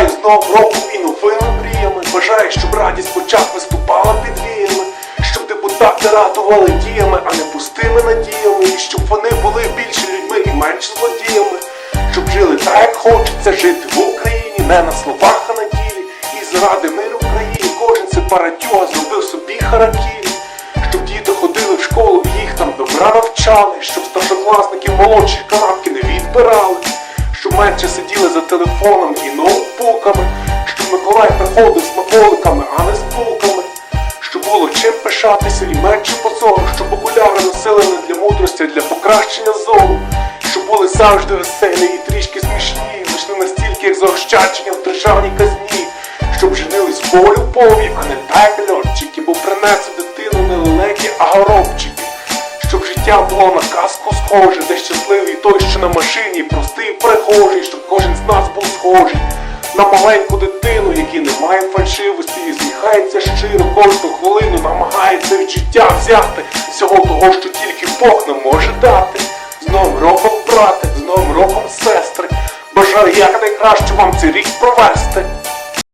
Вітаю з Новим і новими мріями. Бажаю, щоб радість в виступала під віями, щоб депутати радували діями, а не пустими надіями, і щоб вони були більше людьми і менше злодіями, щоб жили так, як хочеться жити в Україні, не на словах, а на ділі. І заради миру в країні кожен сепаратюга зробив собі харакірі. Щоб діти ходили в школу і їх там добра навчали, щоб старшокласники молодші канапки не відбирали, менше сиділи за телефоном і ноутбуками, щоб Миколай приходив з смаколиками, а не з булками, щоб було чим пишатися і менше позору, щоб окуляри носили не для мудрості, а для покращення зору, щоб були завжди веселі і трішки смішні, не настільки, як заощадження в державній казні, щоб женились по любові, а не так льотчики, бо принесе дитину не лелеки, а горобчики. Життя було на казку схоже, де щасливий той, що на машині, простий прихожий, щоб кожен з нас був схожий на маленьку дитину, який не має фальшивості і зміхається щиро кожну хвилину, намагається від життя взяти всього того, що тільки Бог нам може дати. З Новим роком, брате, з Новим роком, сестри. Бажаю якнайкраще вам цей рік провести.